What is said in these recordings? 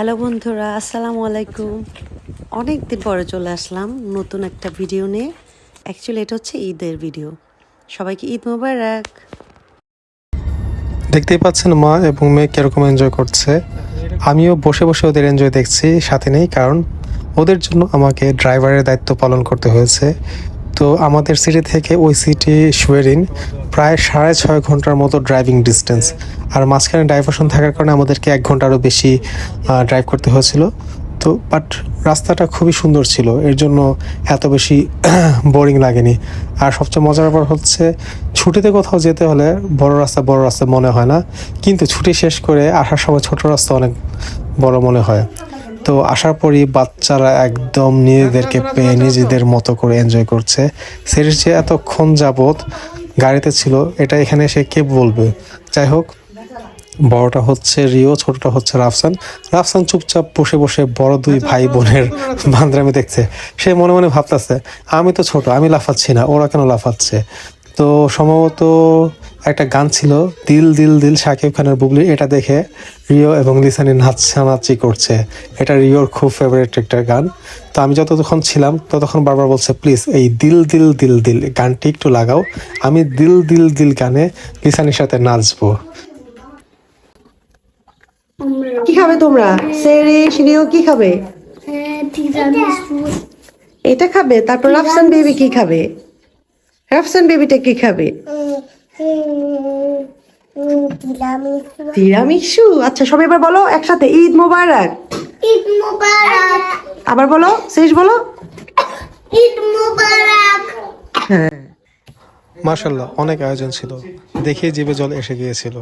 Hello বন্ধুরা, আসসালামু আলাইকুম। অনেক দিন পরে চলে আসলাম নতুন একটা ভিডিও নিয়ে। অ্যাকচুয়ালি এটা হচ্ছে ঈদের ভিডিও। সবাইকে ঈদ মোবারক। দেখতেই পাচ্ছেন মা এবং মেয়ে কীরকম এনজয় করছে। আমিও বসে বসে ওদের এনজয় দেখছি, সাথে নেই কারণ ওদের জন্য আমাকে ড্রাইভারের দায়িত্ব পালন করতে হয়েছে। তো আমাদের সিটি থেকে ওই সিটি শুয়েরিন প্রায় সাড়ে ছয় ঘণ্টার মতো ড্রাইভিং ডিস্টেন্স আর মাঝখানে ডাইভারশন থাকার কারণে আমাদেরকে এক ঘন্টারও বেশি ড্রাইভ করতে হয়েছিল। তো বাট রাস্তাটা খুবই সুন্দর ছিল, এর জন্য এত বেশি বোরিং লাগেনি। আর সবচেয়ে মজার ব্যাপার হচ্ছে, ছুটিতে কোথাও যেতে হলে বড় রাস্তা বড় রাস্তা মনে হয় না, কিন্তু ছুটি শেষ করে আসার সময় ছোট রাস্তা অনেক বড় মনে হয়। তো আসার পরই বাচ্চারা একদম নিজেদেরকে পেয়ে নিজেদের মতো করে এনজয় করছে। সেটির যে এতক্ষণ যাবৎ গাড়িতে ছিল, এটা এখানে এসে কে বলবে? যাই হোক, বড়টা হচ্ছে রিও, ছোটটা হচ্ছে রাফসান। রাফসান চুপচাপ বসে বসে বড় দুই ভাই বোনের বান্ধরামি দেখছে। সে মনে মনে ভাবতেছে, আমি তো ছোট, আমি লাফাচ্ছি না, ওরা কেন লাফাচ্ছে? তো সম্ভবত একটা গান ছিল দিল দিল দিল শাকিব খানের বুবলি এটা দেখে রিও এবং লিসানি নাচানাচি করছে। এটা রিওর খুব ফেভারিট একটা গান। তো আমি যতক্ষণ ছিলাম ততক্ষণ বারবার বলছে প্লিজ এই দিল দিল দিল দিল গানটি একটু লাগাও। আমি দিল দিল দিল গানে লিসানির সাথে নাচবো। কি খাবে তোমরা? সেরি সিনিও কি খাবে? এটা খাবে তারপর রাফসান বেবি কি খাবে? রাফসান বেবিটা কি খাবে? তিরামিসু। আচ্ছা সবাই এবার বলো একসাথে ঈদ মোবারক। ঈদ মুবারক। আবার বলো শেষ বলো। ঈদ মুবারক। হ্যাঁ। মার্শাল্লাহ অনেক আয়োজন ছিল। দেখে জিভে জল এসে গিয়েছিল।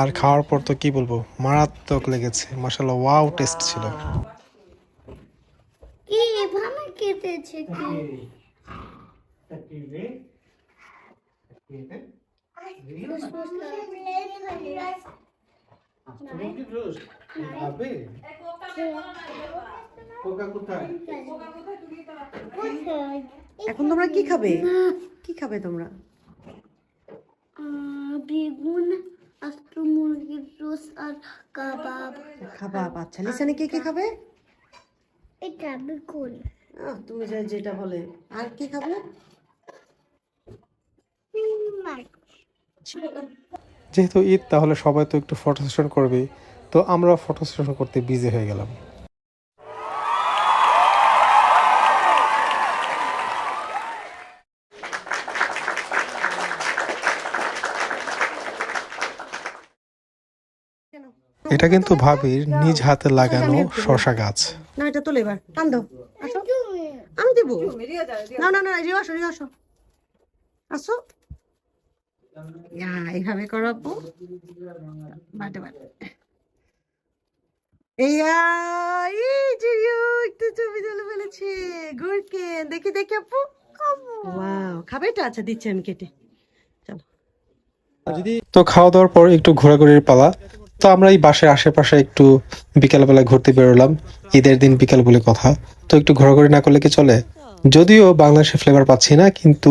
আর খাওয়ার পর তো কি বলব মারাত্মক লেগেছে। মার্শাল্লাহ ওয়াও টেস্ট ছিল। কি এভাবে কেটেছে কি? এখন তোমরা কি খাবে? কি খাবে তোমরা? বেগুন আস্ত মুরগির রোস আর কাবাব। খাবাব আচ্ছা। লিসানি কে কি খাবে? এটা বেগুন আহ, তুমি যা যেটা বলে। আর কি খাবে? যেহেতু ঈদ তাহলে সবাই তো একটু ফটো সেশন করবেই তো আমরা ফটো সেশন করতে বিজি হয়ে গেলাম এটা কিন্তু ভাবির নিজ হাতে লাগানো শশা গাছ না এটা তোলে এবার টান দাও আসো আমি দেবো না না না রিও আসো রিও আসো আসো ইয়া, এইভাবে করাবো। আচ্ছা তো খাওয়া দাওয়ার পর একটু ঘোরাঘুরির পালা, তো আমরা এই বাসের আশেপাশে একটু বিকালবেলা ঘুরতে বেরোলাম। ঈদের দিন বিকাল বলে কথা। তো একটু ঘোরাঘুরি না করলে কি চলে? যদিও বাংলাদেশে ফ্লেভার পাচ্ছি না, কিন্তু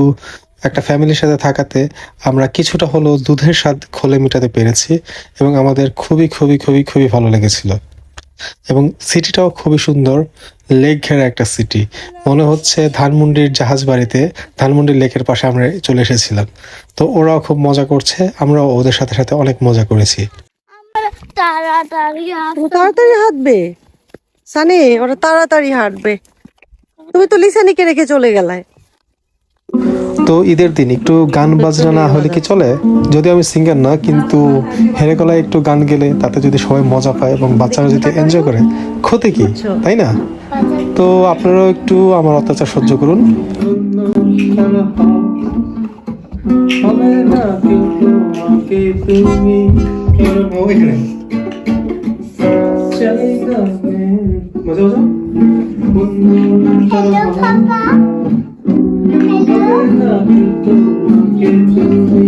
একটা ফ্যামিলির সাথে থাকাতে আমরা কিছুটা হলেও দুধের স্বাদ খোলে মেটাতে পেরেছি এবং আমাদের খুবই খুবই খুবই খুবই ভালো লেগেছিল। এবং সিটিটাও খুবই সুন্দর লেক ঘেরা একটা সিটি। মনে হচ্ছে ধানমন্ডির জাহাজ বাড়িতে ধানমন্ডি লেকের পাশে আমরা চলে এসেছিলাম। তো ওরাও খুব মজা করছে আমরাও ওদের সাথে সাথে অনেক মজা করেছি। তাড়াতাড়ি তাড়াতাড়ি হাঁটবে। সানি ওরা তাড়াতাড়ি হাঁটবে। তুমি তো লিসানিকে রেখে চলে গেলায় তো ঈদের দিন একটু গান বাজনা না হলে কি চলে? যদিও আমি সিঙ্গার না কিন্তু হেরে গলায় একটু গান গেলে তাতে যদি সবাই মজা পায় এবং বাচ্চারা যদি এনজয় করে ক্ষতি কি? তাই না? তো আপনারাও একটু আমার অত্যাচার সহ্য করুন। মজা মজা হ্যালো পাপা হ্যালো হবে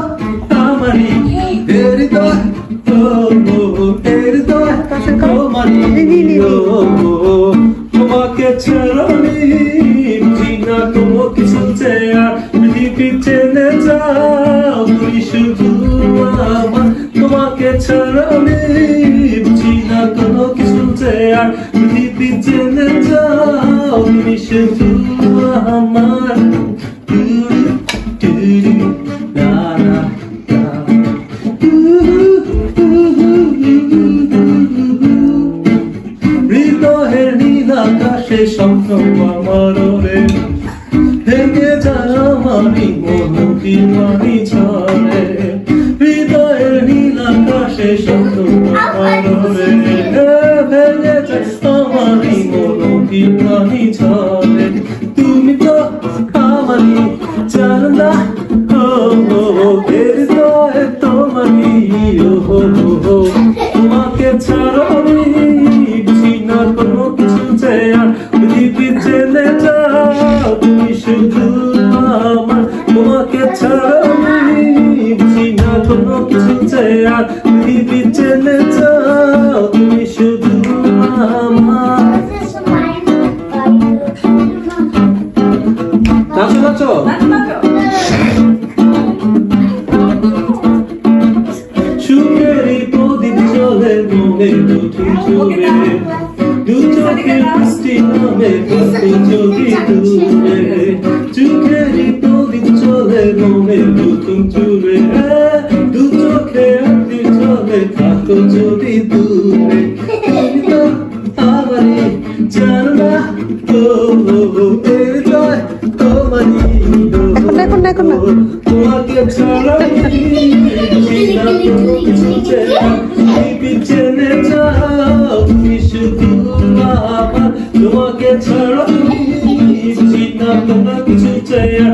ছাড়া আমি বুঝি না কোনো কিছু আর পৃথিবী টেনে যাও তুমি শুধু আকাশে স্বপ্ন আমার রে ভেঙে যায় আমারই মন মানি কোনো কিছু যে আর পৃথিবী চেনে যাও, তুমি শুধু আমার। নাচো নাচো সুখেরই প্রদীপ জলে মনে দুটি চলে। দু চোখের বৃষ্টি নামে কত যদি দূরে চোখেরই প্রদীপ চলে মনে নতুন চুলে।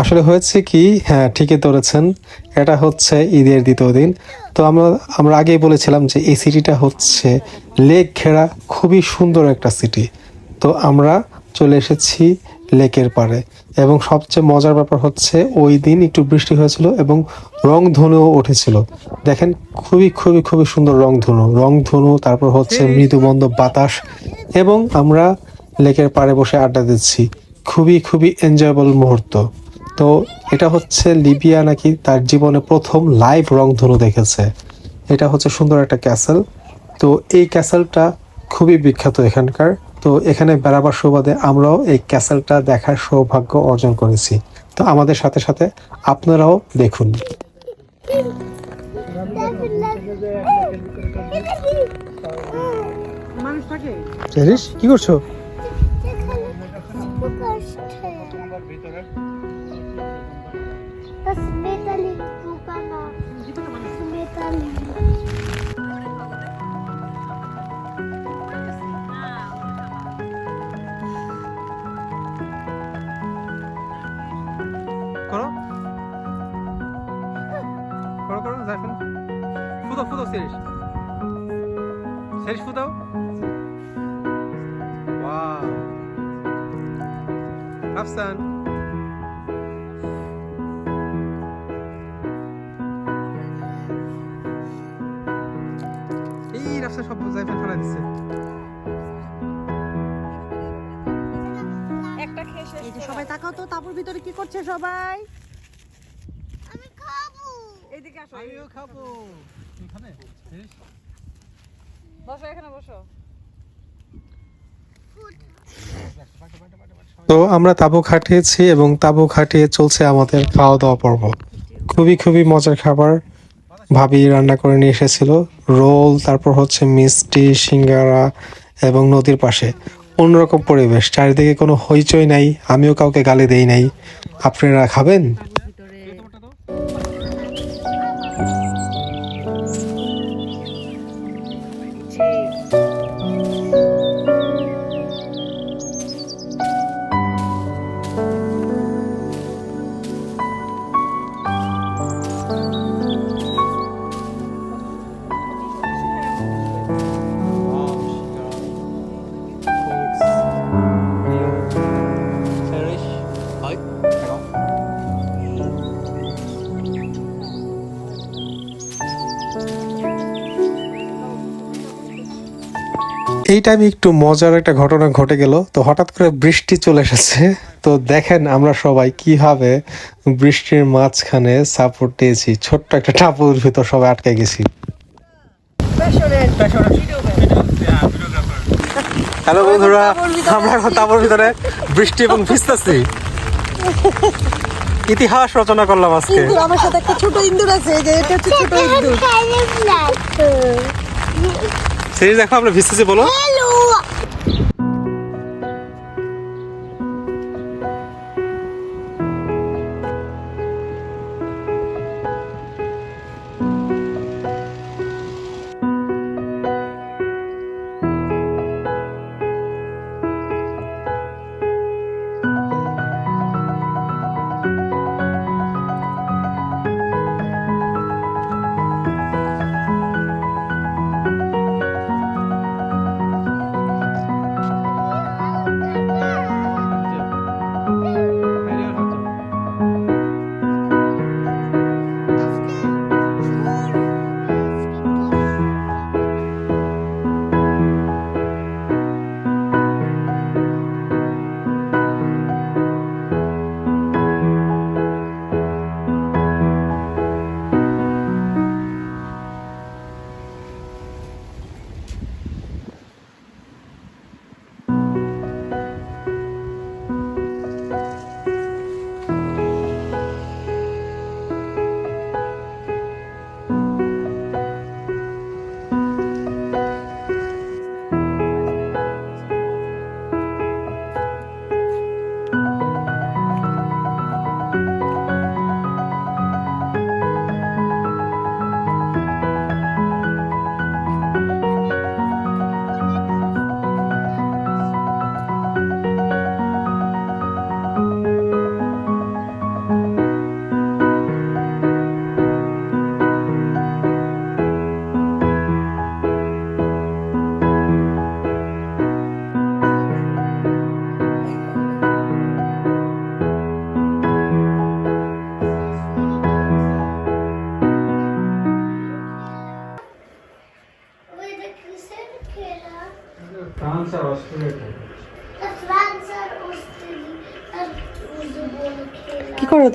আসলে হয়েছে কি হ্যাঁ ঠিকই ধরেছেন এটা হচ্ছে ঈদের দ্বিতীয় দিন। তো আমরা আমরা আগেই বলেছিলাম যে এই সিটিটা হচ্ছে লেক ঘেরা খুবই সুন্দর একটা সিটি। তো আমরা চলে এসেছি লেকের পাড়ে এবং সবচেয়ে মজার ব্যাপার হচ্ছে ওই দিন একটু বৃষ্টি হয়েছিল এবং রংধনুও উঠেছিল। দেখেন খুবই খুবই খুবই সুন্দর রংধনু রংধনু তারপর হচ্ছে মৃদুমন্দ বাতাস এবং আমরা লেকের পাড়ে বসে আড্ডা দিচ্ছি। খুবই খুবই এনজয়েবল মুহূর্ত। তো এটা হচ্ছে লিবিয়া নাকি তার জীবনে প্রথম লাইভ রংধনু দেখেছে। এটা হচ্ছে সুন্দর একটা ক্যাসেল। তো এই ক্যাসেলটা খুবই বিখ্যাত এখানকার। তো এখানে বেড়াবার সুবাদে আমরাও এই ক্যাসেলটা দেখার সৌভাগ্য অর্জন করেছি। তো আমাদের সাথে সাথে আপনারাও দেখুন। কি করছ? Das Wetter liegt sogar noch. Das Wetter liegt. করো করো করো জাইফুন ফুদাও ফুদাও সেরিস সেরিস ফুদাও ওয়াও আফসান এই রাফসান সব জাইফুন ফেলা দিচ্ছে এই যে সবাই তাকাও তো তারপর ভিতরে কি করছে সবাই? আমি খাব। এইদিকে আসো আমিও খাব। এখানে? বসো এখানে বসো। তো আমরা তাবু খাটিয়েছি এবং তাবু খাটিয়ে চলছে আমাদের খাওয়া দাওয়া পর্ব। খুবই খুবই মজার খাবার। ভাবি রান্না করে নিয়ে এসেছিল। রোল, তারপর হচ্ছে মিষ্টি, সিঙ্গারা এবং নদীর পাশে। অন্যরকম পরিবেশ, চারিদিকে কোনো হইচই নাই, আমিও কাউকে গালি দেই নাই। আপনারা খাবেন? এই টাইমে একটু মজার একটা ঘটনা ঘটে গেল তো হঠাৎ করে বৃষ্টি চলে এসেছে তো দেখেন আমরা সবাই কীভাবে বৃষ্টির মাঝখানে সাপোর্ট দিয়েছি ছোট্ট একটা টাপুর ভিতর সবাই আটকে গেছি হ্যালো বন্ধুরা আমরা এখন তাবর ভিতরে বৃষ্টি এবং ভিজতেছি ইতিহাস রচনা করলাম আজকে আমার সাথে একটা ছোট ইন্দুর আছে এই যে এটা হচ্ছে ছোট ইন্দুর সেই দেখো আমরা ভিসিসি বলো।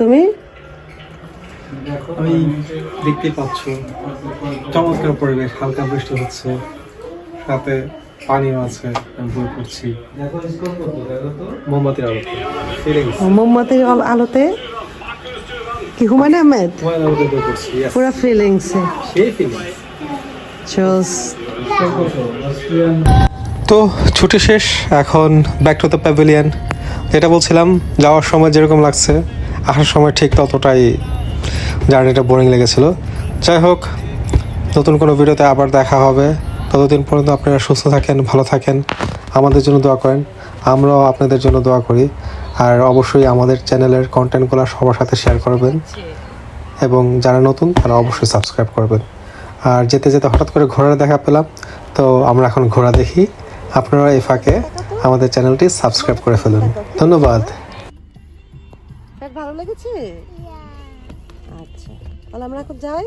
তুমি? আমি দেখতে পাচ্ছ। চমৎকার পরিবেশ হালকা বৃষ্টি হচ্ছে। সাথে পানিও আছে আমি বই করছি। দেখো স্কোর কত দেখো তো মোমবাতির আলোতে মোমবাতির আলোতে? কি হুমায়ুন আহমেদ. পুরো ফিলিংস সেই চোস তো ছুটি শেষ এখন ব্যাক টু দ্য প্যাভিলিয়ন যেটা বলছিলাম যাওয়ার সময় যেরকম লাগছে আসার সময় ঠিক ততটাই জার্নিটা বোরিং লেগেছিল। যাই হোক, নতুন কোনো ভিডিওতে আবার দেখা হবে। ততদিন পর্যন্ত আপনারা সুস্থ থাকেন, ভালো থাকেন। আমাদের জন্য দোয়া করেন। আমরাও আপনাদের জন্য দোয়া করি। আর অবশ্যই আমাদের চ্যানেলের কন্টেন্টগুলো সবার সাথে শেয়ার করবেন। এবং যারা নতুন, তারা অবশ্যই সাবস্ক্রাইব করবেন। আর যেতে যেতে হঠাৎ করে ঘোড়ার দেখা পেলাম। তো আমরা এখন ঘোড়া দেখি। আপনারা এই ফাঁকে আমাদের চ্যানেলটি সাবস্ক্রাইব করে ফেলুন। ধন্যবাদ। ভালো লেগেছে? আচ্ছা। তাহলে আমরা এখন যাই.